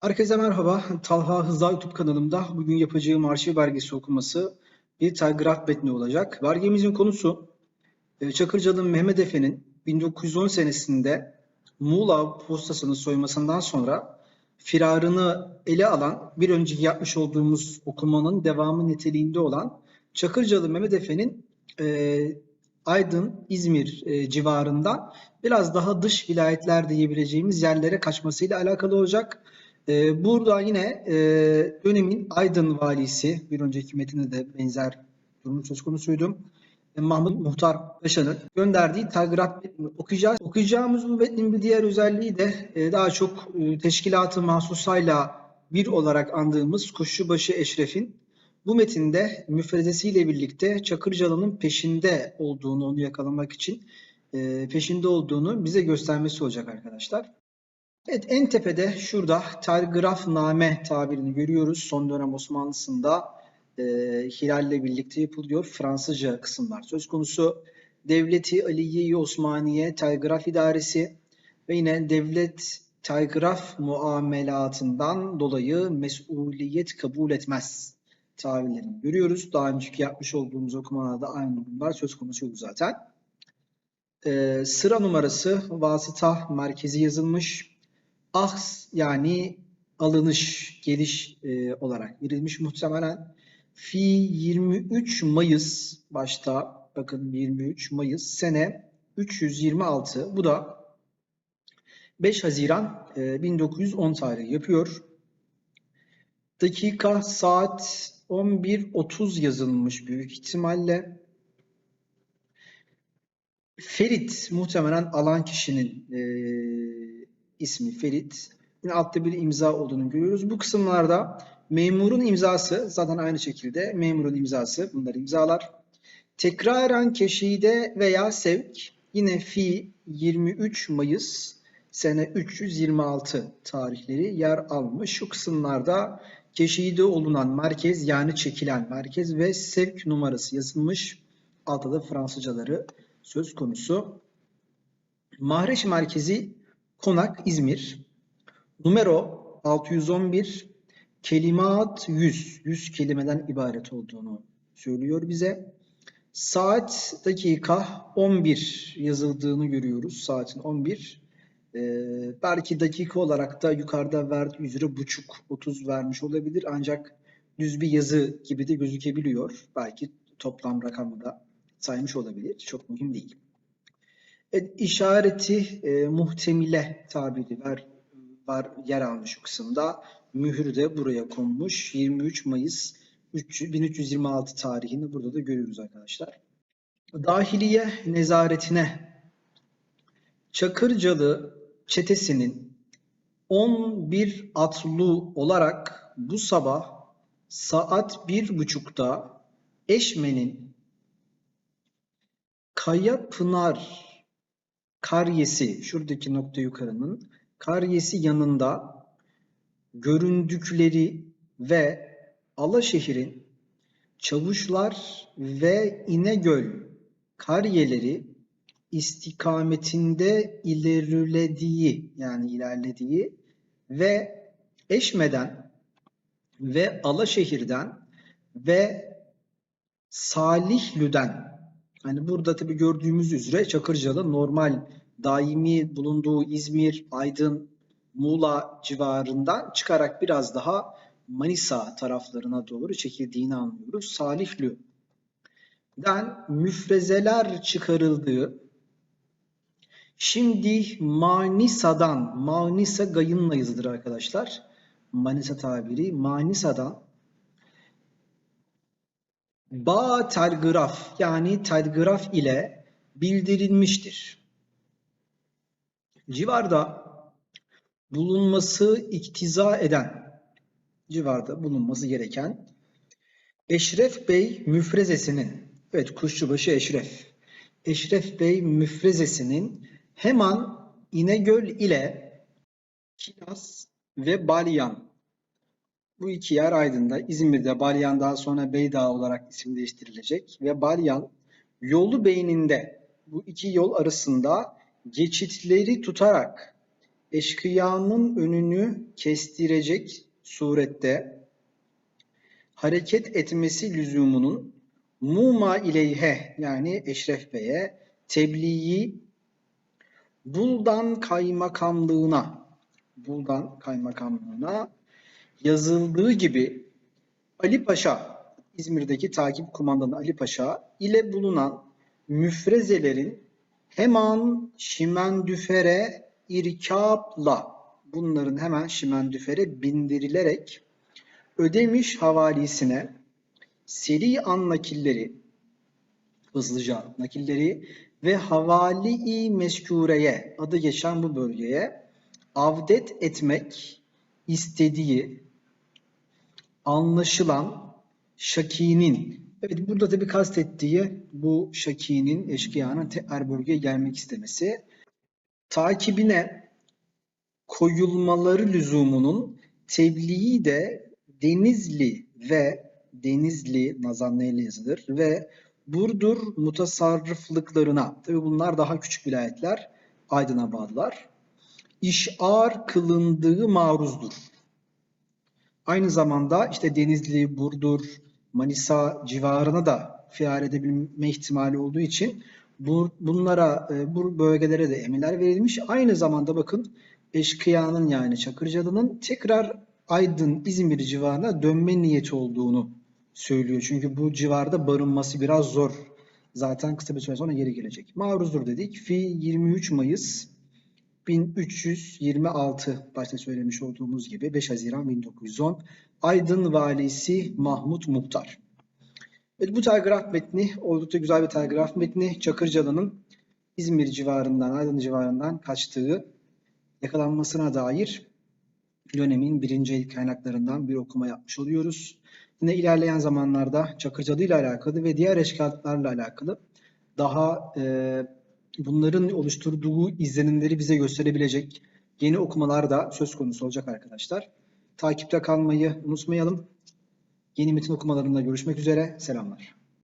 Herkese merhaba. Talha Hızla YouTube kanalımda bugün yapacağım arşiv belgesi okuması bir telgraf metni olacak. Belgemizin konusu e, Çakırcalı Mehmet Efe'nin 1910 senesinde Muğla postasını soymasından sonra firarını ele alan bir önceki yapmış olduğumuz okumanın devamı niteliğinde olan Çakırcalı Mehmet Efe'nin e, Aydın, İzmir e, civarından biraz daha dış vilayetler diyebileceğimiz yerlere kaçmasıyla alakalı olacak. Ee, burada yine e, dönemin Aydın valisi, bir önceki metinde de benzer durum söz konusuydu. E, Mahmut Muhtar Paşa'nın gönderdiği telgraf metnini okuyacağız. Okuyacağımız bu metnin bir diğer özelliği de e, daha çok e, teşkilatı mahsusayla bir olarak andığımız Kuşçubaşı Eşref'in bu metinde müfredesiyle birlikte Çakırcalı'nın peşinde olduğunu onu yakalamak için e, peşinde olduğunu bize göstermesi olacak arkadaşlar. Evet en tepede şurada telgrafname tabirini görüyoruz. Son dönem Osmanlısında e, Hilal'le birlikte yapılıyor. Fransızca kısımlar söz konusu. Devleti Aliye-i Osmaniye Telgraf İdaresi ve yine devlet telgraf muamelatından dolayı mesuliyet kabul etmez tabirlerini görüyoruz. Daha önceki yapmış olduğumuz okumalarda aynı durumlar söz konusuydu zaten. Ee, sıra numarası vasıta merkezi yazılmış ahs yani alınış, geliş e, olarak verilmiş muhtemelen. Fi 23 Mayıs başta bakın 23 Mayıs sene 326 bu da 5 Haziran e, 1910 tarihi yapıyor. Dakika saat 11.30 yazılmış büyük ihtimalle. Ferit muhtemelen alan kişinin e, ismi Ferit. Yine altta bir imza olduğunu görüyoruz. Bu kısımlarda memurun imzası zaten aynı şekilde memurun imzası bunlar imzalar. Tekraren keşide veya sevk yine fi 23 Mayıs sene 326 tarihleri yer almış. Şu kısımlarda keşide olunan merkez yani çekilen merkez ve sevk numarası yazılmış. Altta da Fransızcaları söz konusu. Mahreç merkezi Konak İzmir. Numero 611 kelimat 100. 100 kelimeden ibaret olduğunu söylüyor bize. Saat dakika 11 yazıldığını görüyoruz. Saatin 11. Ee, belki dakika olarak da yukarıda verdiği üzere buçuk 30 vermiş olabilir. Ancak düz bir yazı gibi de gözükebiliyor. Belki toplam rakamı da saymış olabilir. Çok mühim değil. Evet, işareti e, muhtemile tabiri var, var yer almış bu kısımda. Mühür de buraya konmuş. 23 Mayıs 1326 tarihini burada da görüyoruz arkadaşlar. Dahiliye nezaretine Çakırcalı çetesinin 11 atlu olarak bu sabah saat bir buçukta Eşme'nin Kaya Pınar karyesi, şuradaki nokta yukarının karyesi yanında göründükleri ve Alaşehir'in Çavuşlar ve İnegöl kariyeleri istikametinde ilerlediği yani ilerlediği ve Eşme'den ve Alaşehir'den ve Salihlü'den Hani burada tabii gördüğümüz üzere Çakırcalı normal daimi bulunduğu İzmir, Aydın, Muğla civarından çıkarak biraz daha Manisa taraflarına doğru çekildiğini anlıyoruz. Salihlü'den müfrezeler çıkarıldığı Şimdi Manisa'dan, Manisa gayınla yazılır arkadaşlar. Manisa tabiri. Manisa'dan bağ telgraf yani telgraf ile bildirilmiştir. Civarda bulunması iktiza eden, civarda bulunması gereken Eşref Bey müfrezesinin, evet Kuşçubaşı Eşref, Eşref Bey müfrezesinin hemen İnegöl ile Kilas ve Balyan bu iki yer Aydın'da, İzmir'de Balyan daha sonra Beydağ olarak isim değiştirilecek ve Balyan yolu beyninde bu iki yol arasında geçitleri tutarak eşkıyanın önünü kestirecek surette hareket etmesi lüzumunun muma ileyhe yani Eşref Bey'e tebliği Buldan Kaymakamlığına Buldan Kaymakamlığına yazıldığı gibi Ali Paşa İzmir'deki takip kumandanı Ali Paşa ile bulunan müfrezelerin hemen şimendüfere irkapla bunların hemen şimendüfere bindirilerek ödemiş havalisine seri an nakilleri hızlıca nakilleri ve havali-i meskûreye adı geçen bu bölgeye avdet etmek istediği anlaşılan Şaki'nin evet burada tabii kastettiği bu Şaki'nin eşkıyanın tekrar bölgeye gelmek istemesi takibine koyulmaları lüzumunun tebliği de Denizli ve Denizli nazanneyle yazılır ve Burdur mutasarrıflıklarına tabii bunlar daha küçük vilayetler Aydın'a bağlılar. İşar kılındığı maruzdur. Aynı zamanda işte Denizli, Burdur, Manisa civarına da fiar edebilme ihtimali olduğu için bu, bunlara, e, bu bölgelere de emirler verilmiş. Aynı zamanda bakın eşkıyanın yani Çakırcalı'nın tekrar Aydın, İzmir civarına dönme niyeti olduğunu söylüyor. Çünkü bu civarda barınması biraz zor. Zaten kısa bir süre sonra geri gelecek. Maruzdur dedik. Fi 23 Mayıs 1326 başta söylemiş olduğumuz gibi 5 Haziran 1910 Aydın Valisi Mahmut Muhtar. Evet, bu telgraf metni oldukça güzel bir telgraf metni. Çakırcalı'nın İzmir civarından, Aydın civarından kaçtığı yakalanmasına dair dönemin birinci el kaynaklarından bir okuma yapmış oluyoruz. Yine ilerleyen zamanlarda Çakırcalı ile alakalı ve diğer eşkıyalarla alakalı daha e, bunların oluşturduğu izlenimleri bize gösterebilecek yeni okumalar da söz konusu olacak arkadaşlar. Takipte kalmayı unutmayalım. Yeni metin okumalarında görüşmek üzere. Selamlar.